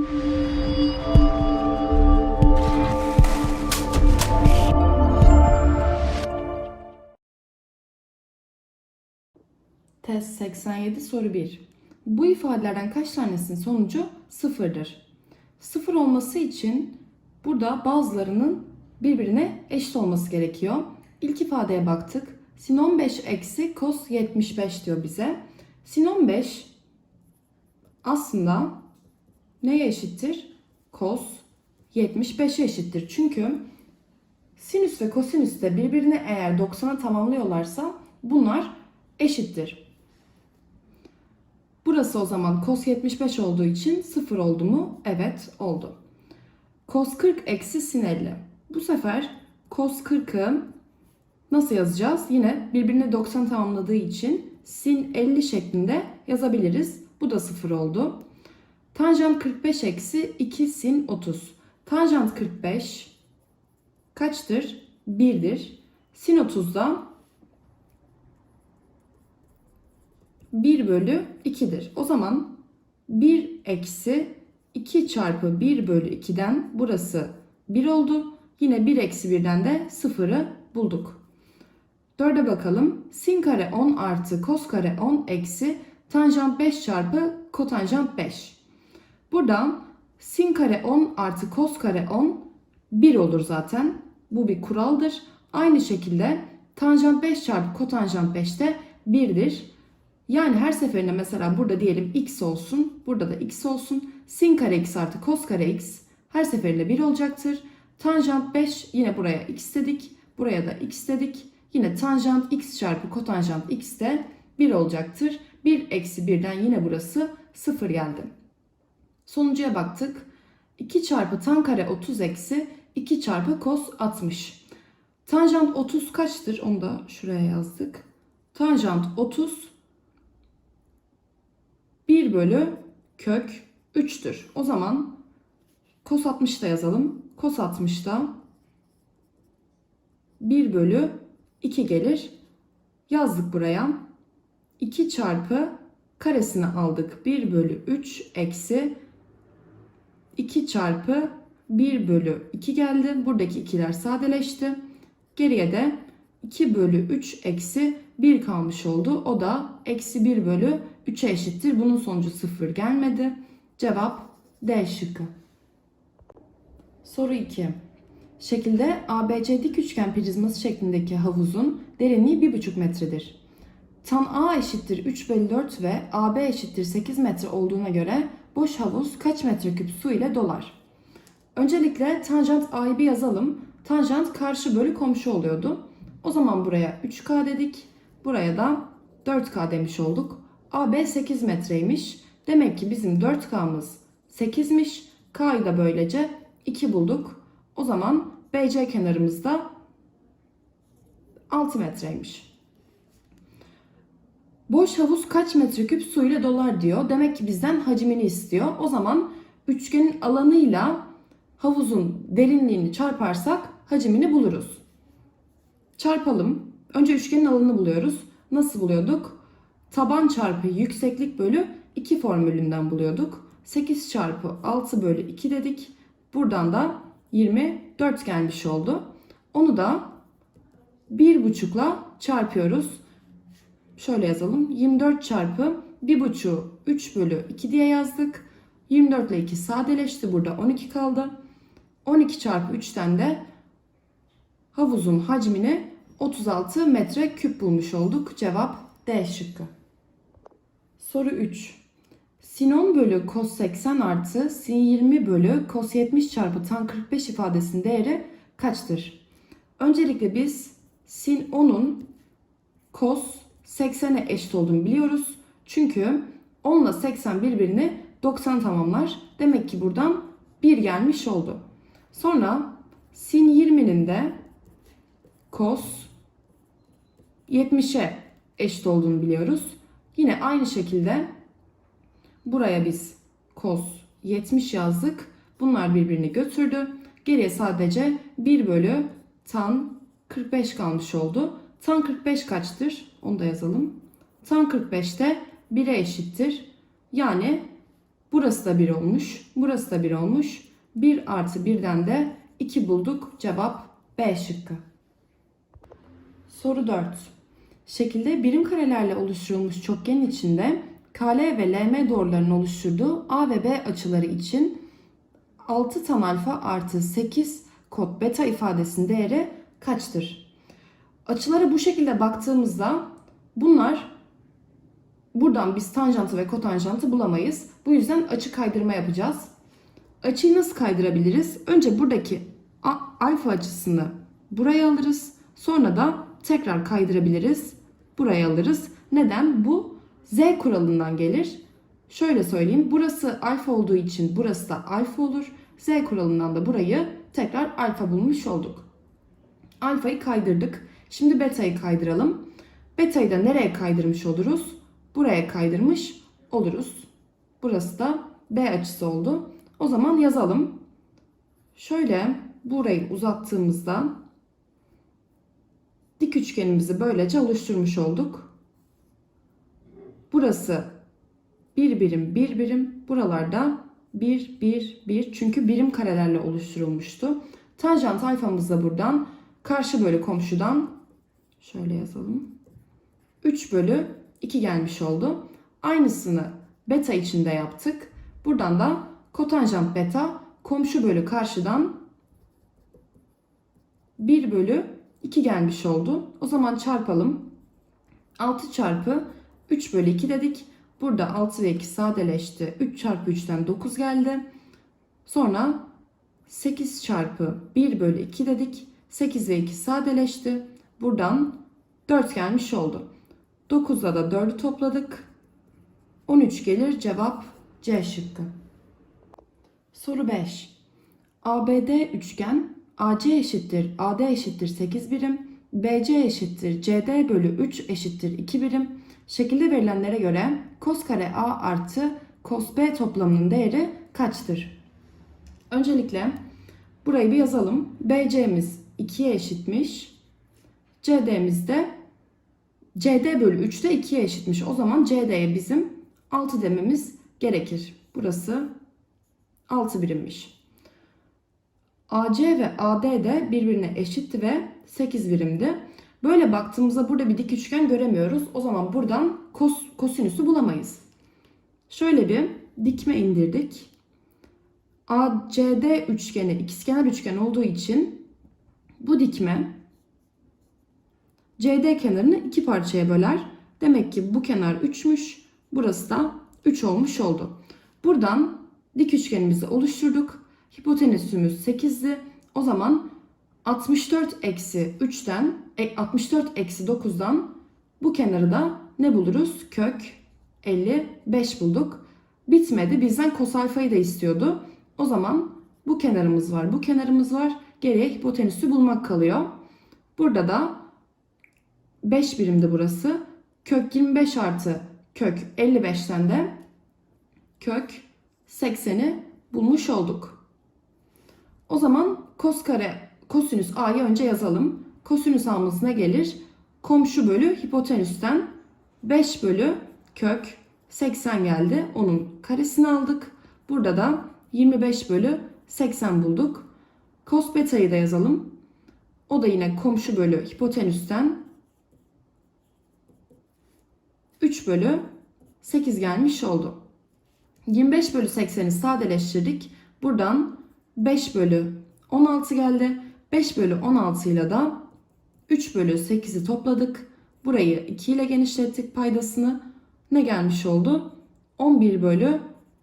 Test 87 soru 1. Bu ifadelerden kaç tanesinin sonucu sıfırdır? Sıfır olması için burada bazılarının birbirine eşit olması gerekiyor. İlk ifadeye baktık. Sin 15 eksi cos 75 diyor bize. Sin 15 aslında neye eşittir? Cos 75'e eşittir. Çünkü sinüs ve kosinüs de birbirini eğer 90'a tamamlıyorlarsa bunlar eşittir. Burası o zaman cos 75 olduğu için 0 oldu mu? Evet oldu. Cos 40 eksi sin 50. Bu sefer cos 40'ı nasıl yazacağız? Yine birbirine 90 tamamladığı için sin 50 şeklinde yazabiliriz. Bu da 0 oldu. Tanjant 45 eksi 2 sin 30. Tanjant 45 kaçtır? 1'dir. Sin 30 da 1 bölü 2'dir. O zaman 1 eksi 2 çarpı 1 bölü 2'den burası 1 oldu. Yine 1 eksi 1'den de 0'ı bulduk. 4'e bakalım. Sin kare 10 artı kos kare 10 eksi tanjant 5 çarpı kotanjant 5. Buradan sin kare 10 artı kos kare 10 1 olur zaten. Bu bir kuraldır. Aynı şekilde tanjant 5 çarpı kotanjant 5 de 1'dir. Yani her seferinde mesela burada diyelim x olsun, burada da x olsun. Sin kare x artı kos kare x her seferinde 1 olacaktır. Tanjant 5 yine buraya x dedik. Buraya da x dedik. Yine tanjant x çarpı kotanjant x de 1 olacaktır. 1 eksi 1'den yine burası 0 geldi. Sonuncuya baktık. 2 çarpı tan kare 30 eksi 2 çarpı kos 60. Tanjant 30 kaçtır? Onu da şuraya yazdık. Tanjant 30 1 bölü kök 3'tür. O zaman kos 60 da yazalım. Kos 60 da 1 bölü 2 gelir. Yazdık buraya. 2 çarpı karesini aldık. 1 bölü 3 eksi 2 çarpı 1 bölü 2 geldi. Buradaki ikiler sadeleşti. Geriye de 2 bölü 3 eksi 1 kalmış oldu. O da eksi 1 bölü 3'e eşittir. Bunun sonucu 0 gelmedi. Cevap D şıkkı. Soru 2. Şekilde ABC dik üçgen prizması şeklindeki havuzun derinliği 1,5 metredir. Tan A eşittir 3 bölü 4 ve AB eşittir 8 metre olduğuna göre boş havuz kaç metreküp su ile dolar? Öncelikle tanjant A'yı bir yazalım. Tanjant karşı bölü komşu oluyordu. O zaman buraya 3K dedik. Buraya da 4K demiş olduk. AB 8 metreymiş. Demek ki bizim 4K'mız 8'miş. K'yı da böylece 2 bulduk. O zaman BC kenarımızda 6 metreymiş. Boş havuz kaç metreküp su ile dolar diyor. Demek ki bizden hacmini istiyor. O zaman üçgenin alanıyla havuzun derinliğini çarparsak hacmini buluruz. Çarpalım. Önce üçgenin alanını buluyoruz. Nasıl buluyorduk? Taban çarpı yükseklik bölü 2 formülünden buluyorduk. 8 çarpı 6 bölü 2 dedik. Buradan da 24 gelmiş oldu. Onu da 1,5'la çarpıyoruz. Şöyle yazalım. 24 çarpı 1,5'u 3 bölü 2 diye yazdık. 24 ile 2 sadeleşti. Burada 12 kaldı. 12 çarpı 3'ten de havuzun hacmini 36 metre küp bulmuş olduk. Cevap D şıkkı. Soru 3. Sin 10 bölü cos 80 artı sin 20 bölü cos 70 çarpı tan 45 ifadesinin değeri kaçtır? Öncelikle biz sin 10'un cos 80'e eşit olduğunu biliyoruz. Çünkü 10 ile 80 birbirini 90 tamamlar. Demek ki buradan 1 gelmiş oldu. Sonra sin 20'nin de cos 70'e eşit olduğunu biliyoruz. Yine aynı şekilde buraya biz cos 70 yazdık. Bunlar birbirini götürdü. Geriye sadece 1 bölü tan 45 kalmış oldu. Tan 45 kaçtır? Onu da yazalım. Tan 45 de 1'e eşittir. Yani Burası da 1 olmuş. Burası da 1 olmuş. 1 artı 1'den de 2 bulduk. Cevap B şıkkı. Soru 4. Şekilde birim karelerle oluşturulmuş çokgenin içinde KL ve LM doğrularının oluşturduğu A ve B açıları için 6 tan alfa artı 8 kod beta ifadesinin değeri kaçtır? Açılara bu şekilde baktığımızda bunlar buradan biz tanjantı ve kotanjantı bulamayız. Bu yüzden açı kaydırma yapacağız. Açıyı nasıl kaydırabiliriz? Önce buradaki alfa açısını buraya alırız. Sonra da tekrar kaydırabiliriz. Buraya alırız. Neden? Bu z kuralından gelir. Şöyle söyleyeyim. Burası alfa olduğu için burası da alfa olur. Z kuralından da burayı tekrar alfa bulmuş olduk. Alfayı kaydırdık. Şimdi beta'yı kaydıralım. Beta'yı da nereye kaydırmış oluruz? Buraya kaydırmış oluruz. Burası da B açısı oldu. O zaman yazalım. Şöyle burayı uzattığımızda dik üçgenimizi böylece oluşturmuş olduk. Burası bir birim bir birim. Buralarda bir bir bir çünkü birim karelerle oluşturulmuştu. Tanjant alfamız da buradan karşı bölü komşudan şöyle yazalım. 3 bölü 2 gelmiş oldu. Aynısını beta için de yaptık. Buradan da kotanjant beta komşu bölü karşıdan 1 bölü 2 gelmiş oldu. O zaman çarpalım. 6 çarpı 3 bölü 2 dedik. Burada 6 ve 2 sadeleşti. 3 çarpı 3'ten 9 geldi. Sonra 8 çarpı 1 bölü 2 dedik. 8 ve 2 sadeleşti. Buradan 4 gelmiş oldu. 9'da da 4'ü topladık. 13 gelir cevap C şıkkı. Soru 5. ABD üçgen AC eşittir AD eşittir 8 birim, BC eşittir CD bölü 3 eşittir 2 birim. Şekilde verilenlere göre cos kare A artı cos B toplamının değeri kaçtır? Öncelikle burayı bir yazalım. BC'miz 2'ye eşitmiş. CD'miz de CD bölü 3 de 2'ye eşitmiş. O zaman CD'ye bizim 6 dememiz gerekir. Burası 6 birimmiş. AC ve AD de birbirine eşitti ve 8 birimdi. Böyle baktığımızda burada bir dik üçgen göremiyoruz. O zaman buradan kos, kosinüsü bulamayız. Şöyle bir dikme indirdik. ACD üçgeni ikizkenar üçgen olduğu için bu dikme CD kenarını iki parçaya böler. Demek ki bu kenar 3'müş. Burası da 3 olmuş oldu. Buradan dik üçgenimizi oluşturduk. Hipotenüsümüz 8'di. O zaman 64 eksi 3'ten 64 eksi 9'dan bu kenarı da ne buluruz? Kök 55 bulduk. Bitmedi. Bizden kos alfayı da istiyordu. O zaman bu kenarımız var. Bu kenarımız var. Geriye hipotenüsü bulmak kalıyor. Burada da 5 birimdi burası. Kök 25 artı kök 55'ten de kök 80'i bulmuş olduk. O zaman kos kare kosinüs a'yı önce yazalım. Kosinüs a'mız ne gelir? Komşu bölü hipotenüsten 5 bölü kök 80 geldi. Onun karesini aldık. Burada da 25 bölü 80 bulduk. Kos beta'yı da yazalım. O da yine komşu bölü hipotenüsten 3 bölü 8 gelmiş oldu. 25 bölü 80'i sadeleştirdik. Buradan 5 bölü 16 geldi. 5 bölü 16 ile da 3 bölü 8'i topladık. Burayı 2 ile genişlettik paydasını. Ne gelmiş oldu? 11 bölü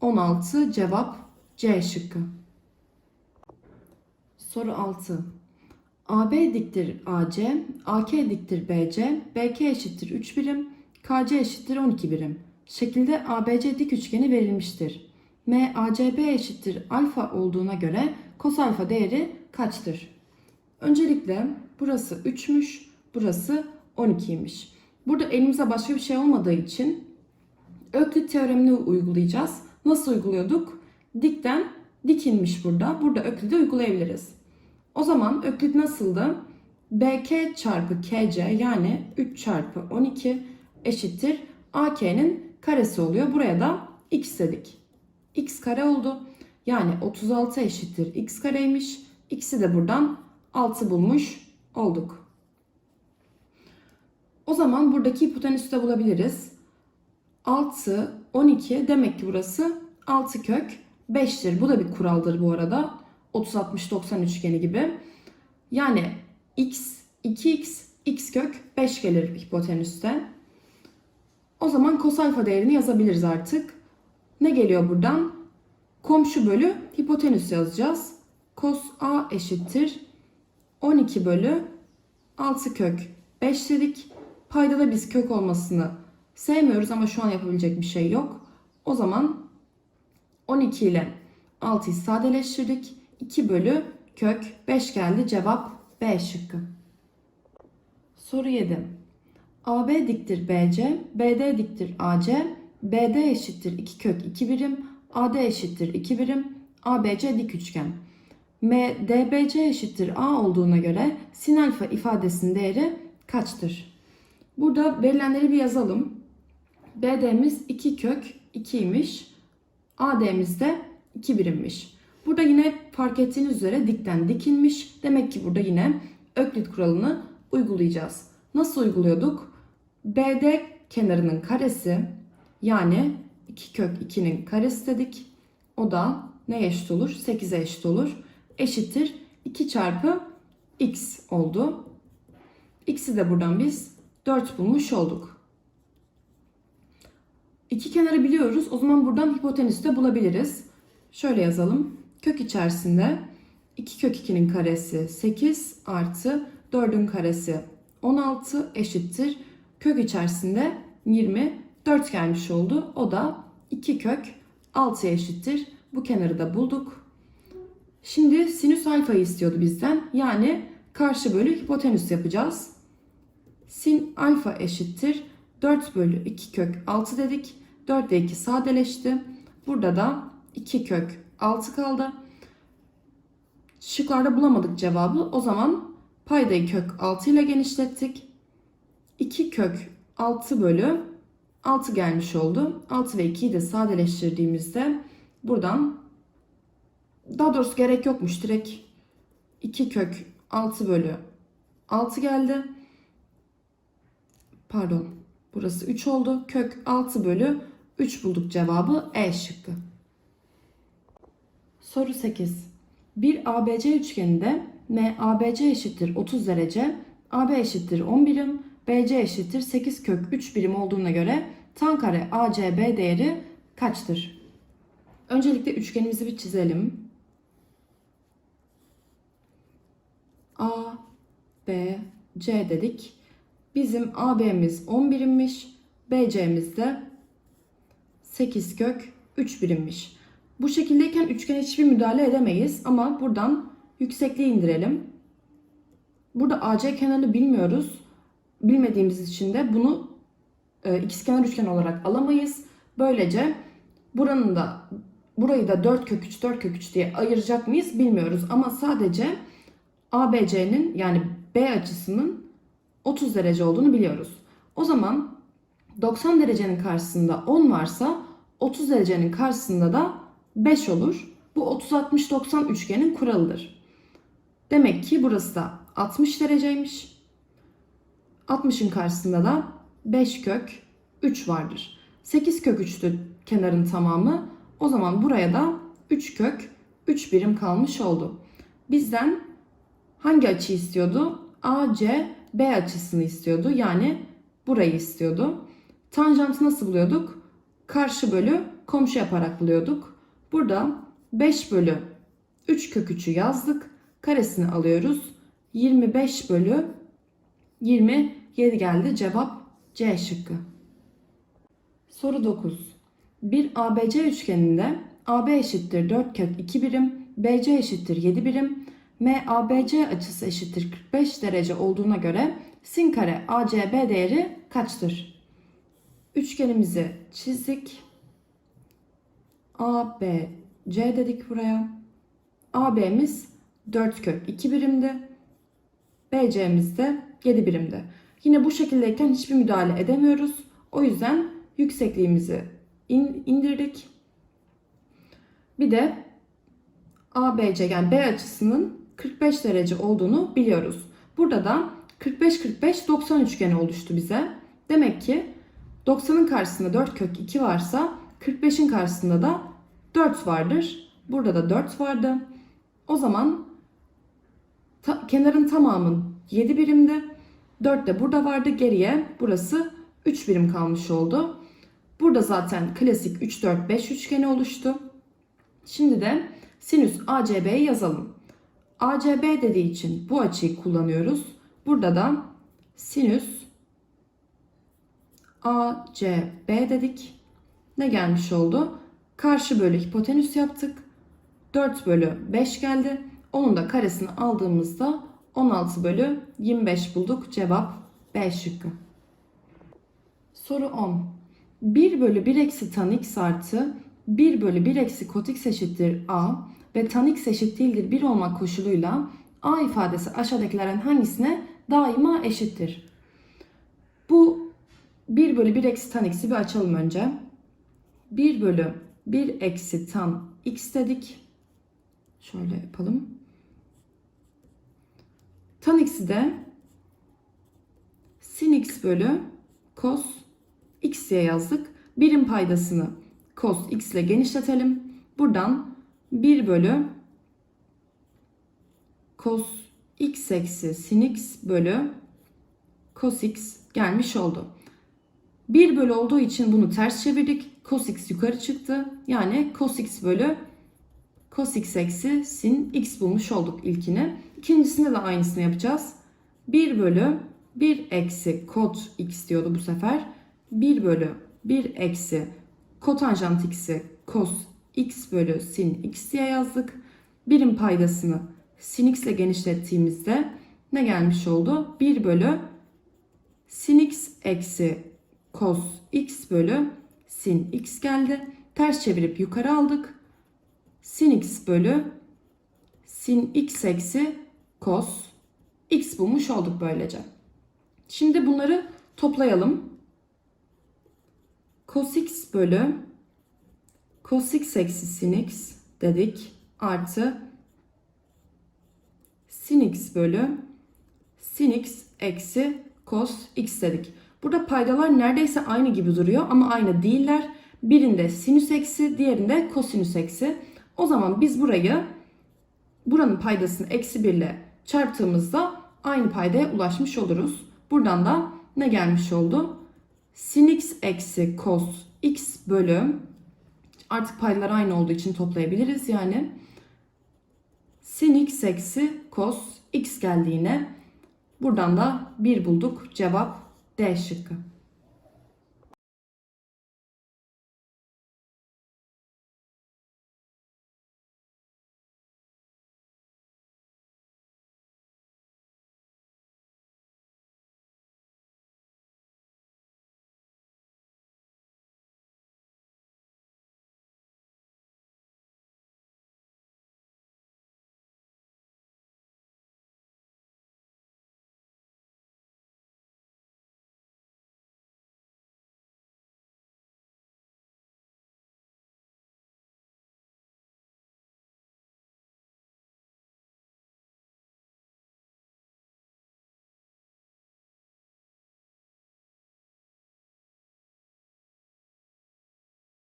16 cevap C şıkkı. Soru 6. AB diktir AC, AK diktir BC, BK eşittir 3 birim, KC eşittir 12 birim. Şekilde ABC dik üçgeni verilmiştir. MACB eşittir alfa olduğuna göre kos alfa değeri kaçtır? Öncelikle burası 3'müş, burası 12'ymiş. Burada elimize başka bir şey olmadığı için Öklit teoremini uygulayacağız. Nasıl uyguluyorduk? Dikten dik inmiş burada. Burada Öklid'i uygulayabiliriz. O zaman Öklit nasıldı? BK çarpı KC yani 3 çarpı 12 eşittir AK'nin karesi oluyor. Buraya da x dedik. x kare oldu. Yani 36 eşittir x kareymiş. X'i de buradan 6 bulmuş olduk. O zaman buradaki hipotenüsü de bulabiliriz. 6, 12 demek ki burası 6 kök 5'tir. Bu da bir kuraldır bu arada. 30, 60, 90 üçgeni gibi. Yani x, 2x, x kök 5 gelir hipotenüste. O zaman kos alfa değerini yazabiliriz artık. Ne geliyor buradan? Komşu bölü hipotenüs yazacağız. Kos a eşittir 12 bölü 6 kök 5 dedik. Payda da biz kök olmasını sevmiyoruz ama şu an yapabilecek bir şey yok. O zaman 12 ile 6'yı sadeleştirdik. 2 bölü kök 5 geldi. Cevap B şıkkı. Soru 7. AB diktir BC, BD diktir AC, BD eşittir 2 kök 2 birim, AD eşittir 2 birim, ABC dik üçgen. MDBC eşittir A olduğuna göre sin alfa ifadesinin değeri kaçtır? Burada verilenleri bir yazalım. BD'miz 2 kök 2'ymiş. AD'miz de 2 birimmiş. Burada yine fark ettiğiniz üzere dikten dikinmiş. Demek ki burada yine Öklit kuralını uygulayacağız. Nasıl uyguluyorduk? BD kenarının karesi yani 2 kök 2'nin karesi dedik. O da ne eşit olur? 8'e eşit olur. Eşittir 2 çarpı x oldu. X'i de buradan biz 4 bulmuş olduk. İki kenarı biliyoruz. O zaman buradan hipotenüsü de bulabiliriz. Şöyle yazalım. Kök içerisinde 2 kök 2'nin karesi 8 artı 4'ün karesi 16 eşittir. Kök içerisinde 24 gelmiş oldu. O da 2 kök 6'ya eşittir. Bu kenarı da bulduk. Şimdi sinüs alfayı istiyordu bizden. Yani karşı bölü hipotenüs yapacağız. Sin alfa eşittir. 4 bölü 2 kök 6 dedik. 4 ile 2 sadeleşti. Burada da 2 kök 6 kaldı. Şıklarda bulamadık cevabı. O zaman paydayı kök 6 ile genişlettik. 2 kök 6 bölü 6 gelmiş oldu. 6 ve 2'yi de sadeleştirdiğimizde buradan daha doğrusu gerek yokmuş. Direkt 2 kök 6 bölü 6 geldi. Pardon. Burası 3 oldu. Kök 6 bölü 3 bulduk cevabı E şıkkı. Soru 8. Bir ABC üçgeninde MABC eşittir 30 derece, AB eşittir 10 birim, BC eşittir 8 kök 3 birim olduğuna göre tan kare ACB değeri kaçtır? Öncelikle üçgenimizi bir çizelim. A, B, C dedik. Bizim AB'miz 10 birimmiş. BC'miz de 8 kök 3 birimmiş. Bu şekildeyken üçgene hiçbir müdahale edemeyiz ama buradan yüksekliği indirelim. Burada AC kenarını bilmiyoruz. Bilmediğimiz için de bunu e, ikizkenar üçgen olarak alamayız. Böylece buranın da burayı da 4 kök 3 4 kök 3 diye ayıracak mıyız bilmiyoruz ama sadece ABC'nin yani B açısının 30 derece olduğunu biliyoruz. O zaman 90 derecenin karşısında 10 varsa 30 derecenin karşısında da 5 olur. Bu 30-60-90 üçgenin kuralıdır. Demek ki burası da 60 dereceymiş. 60'ın karşısında da 5 kök 3 vardır. 8 kök 3'tü kenarın tamamı. O zaman buraya da 3 kök 3 birim kalmış oldu. Bizden hangi açı istiyordu? AC B açısını istiyordu. Yani burayı istiyordu. Tanjantı nasıl buluyorduk? Karşı bölü komşu yaparak buluyorduk. Burada 5 bölü 3 kök 3'ü yazdık. Karesini alıyoruz. 25 bölü 27 geldi. Cevap C şıkkı. Soru 9. Bir ABC üçgeninde AB eşittir 4 kök 2 birim, BC eşittir 7 birim, MABC açısı eşittir 45 derece olduğuna göre sin kare ACB değeri kaçtır? Üçgenimizi çizdik. ABC dedik buraya. AB'miz 4 kök 2 birimdi. BC'miz de 7 birimdi. Yine bu şekildeyken hiçbir müdahale edemiyoruz. O yüzden yüksekliğimizi in, indirdik. Bir de ABC yani B açısının 45 derece olduğunu biliyoruz. Burada da 45-45-90 üçgeni oluştu bize. Demek ki 90'ın karşısında 4 kök 2 varsa 45'in karşısında da 4 vardır. Burada da 4 vardı. O zaman ta- kenarın tamamın 7 birimdi. 4 de burada vardı. Geriye burası 3 birim kalmış oldu. Burada zaten klasik 3 4 5 üçgeni oluştu. Şimdi de sinüs ACB'yi yazalım. ACB dediği için bu açıyı kullanıyoruz. Burada da sinüs ACB dedik. Ne gelmiş oldu? Karşı bölü hipotenüs yaptık. 4 bölü 5 geldi. Onun da karesini aldığımızda 16 bölü 25 bulduk. Cevap B şıkkı. Soru 10. 1 bölü 1 eksi tan x artı 1 bölü 1 eksi kot x eşittir a ve tan x eşit değildir 1 olmak koşuluyla a ifadesi aşağıdakilerden hangisine daima eşittir? Bu 1 bölü 1 eksi tan x'i bir açalım önce. 1 bölü 1 eksi tan x dedik. Şöyle yapalım. Tan x'i de sin x bölü cos x diye yazdık. Birim paydasını cos x ile genişletelim. Buradan 1 bölü cos x eksi sin x bölü cos x gelmiş oldu. 1 bölü olduğu için bunu ters çevirdik. Cos x yukarı çıktı. Yani cos x bölü cos x eksi sin x bulmuş olduk ilkini. İkincisinde de aynısını yapacağız. 1 bölü 1 eksi kot x diyordu bu sefer. 1 bölü 1 eksi kotanjant x'i cos x bölü sin x diye yazdık. Birim paydasını sin x ile genişlettiğimizde ne gelmiş oldu? 1 bölü sin x eksi cos x bölü sin x geldi. Ters çevirip yukarı aldık. Sin x bölü sin x eksi cos x bulmuş olduk böylece. Şimdi bunları toplayalım. Cos x bölü cos x eksi sin x dedik. Artı sin x bölü sin x eksi cos x dedik. Burada paydalar neredeyse aynı gibi duruyor ama aynı değiller. Birinde sinüs eksi, diğerinde kosinüs eksi. O zaman biz burayı buranın paydasını eksi 1 ile çarptığımızda aynı paydaya ulaşmış oluruz. Buradan da ne gelmiş oldu? Sin x eksi cos x bölü artık paydalar aynı olduğu için toplayabiliriz yani. Sin x eksi cos x geldi yine. Buradan da 1 bulduk. Cevap D şıkkı.